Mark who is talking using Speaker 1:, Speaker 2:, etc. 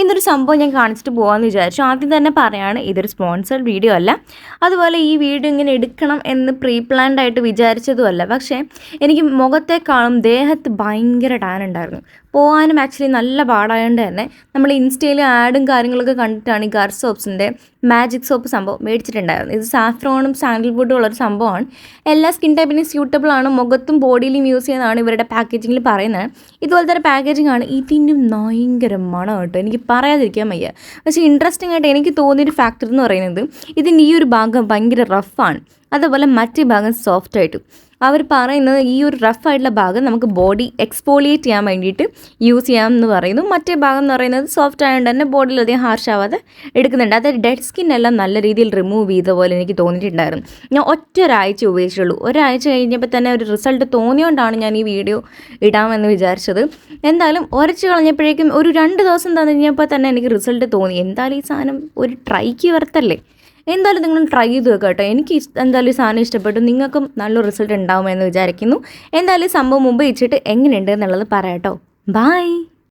Speaker 1: ഇന്നൊരു സംഭവം ഞാൻ കാണിച്ചിട്ട് പോകാമെന്ന് വിചാരിച്ചു. ആദ്യം തന്നെ പറയാണ് ഇതൊരു സ്പോൺസർഡ് വീഡിയോ അല്ല. അതുപോലെ ഈ വീഡിയോ ഇങ്ങനെ എടുക്കണം എന്ന് പ്രീ പ്ലാൻഡ് ആയിട്ട് വിചാരിച്ചതുമല്ല. പക്ഷേ എനിക്ക് മുഖത്തേക്കാളും ദേഹത്ത് ഭയങ്കര ടാൻ ഉണ്ടായിരുന്നു. പോകാനും ആക്ച്വലി നല്ല പാടായതുകൊണ്ട് തന്നെ നമ്മൾ ഇൻസ്റ്റയിൽ ആഡും കാര്യങ്ങളൊക്കെ കണ്ടിട്ടാണ് ഈ ഗർ സോപ്സിന്റെ മാജിക് സോപ്പ് സംഭവം മേടിച്ചിട്ടുണ്ടായിരുന്നു ഇത് സാഫ്രോണും സാൻഡൽവുഡും ഉള്ളൊരു സംഭവമാണ്. എല്ലാ സ്കിൻ ടൈപ്പിനും സ്യൂട്ടബിൾ ആണ്. മുഖത്തും ബോഡിയിലും യൂസ് ചെയ്യുന്നതാണ് ഇവരുടെ പാക്കേജിങ്ങിൽ പറയുന്നത്. ഇതുപോലത്തെ പാക്കേജിംഗ് ആണ്. ഇതിനും ഭയങ്കര മണം കേട്ടോ എനിക്ക് പറയാതിരിക്കാൻ വയ്യ. പക്ഷേ ഇൻട്രസ്റ്റിംഗ് ആയിട്ട് എനിക്ക് തോന്നിയൊരു ഫാക്ടർ എന്ന് പറയുന്നത് ഇതിന്റെ ഈ ഒരു ഭാഗം ഭയങ്കര റഫാണ് അതുപോലെ മറ്റേ ഭാഗം സോഫ്റ്റ് ആയിട്ടും. അവർ പറയുന്നത് ഈ ഒരു റഫ് ആയിട്ടുള്ള ഭാഗം നമുക്ക് ബോഡി എക്സ്പോളിയേറ്റ് ചെയ്യാൻ വേണ്ടിയിട്ട് യൂസ് ചെയ്യാം എന്ന് പറയുന്നു. മറ്റേ ഭാഗം എന്ന് പറയുന്നത് സോഫ്റ്റ് ആയതുകൊണ്ട് തന്നെ ബോഡിയിൽ അധികം ഹാർഷ് ആവാതെ എടുക്കുന്നുണ്ട്. അതായത് ഡെഡ് സ്കിൻ എല്ലാം നല്ല രീതിയിൽ റിമൂവ് ചെയ്ത പോലെ എനിക്ക് തോന്നിയിട്ടുണ്ടായിരുന്നു. ഞാൻ ഒറ്റ ഒരാഴ്ച ഉപയോഗിച്ചുള്ളൂ. ഒരാഴ്ച കഴിഞ്ഞപ്പോൾ തന്നെ ഒരു റിസൾട്ട് തോന്നിയോണ്ടാണ് ഞാൻ ഈ വീഡിയോ ഇടാമെന്ന് വിചാരിച്ചത്. എന്തായാലും ഉരച്ച് കളഞ്ഞപ്പോഴേക്കും ഒരു രണ്ട് ദിവസം തന്നിഞ്ഞപ്പോൾ തന്നെ എനിക്ക് റിസൾട്ട് തോന്നി. എന്തായാലും ഈ സാധനം ഒരു ട്രൈക്ക് വരത്തല്ലേ എന്തായാലും നിങ്ങൾ ട്രൈ ചെയ്ത് വെക്കുക കേട്ടോ. എനിക്ക് എന്തായാലും ഈ സാധനം ഇഷ്ടപ്പെട്ടു. നിങ്ങൾക്കും നല്ല റിസൾട്ട് ഉണ്ടാവുമെന്ന് വിചാരിക്കുന്നു. എന്തായാലും സംഭവം മുമ്പ് വെച്ചിട്ട് എങ്ങനെയുണ്ട് എന്നുള്ളത് പറയാം കേട്ടോ. ബായ്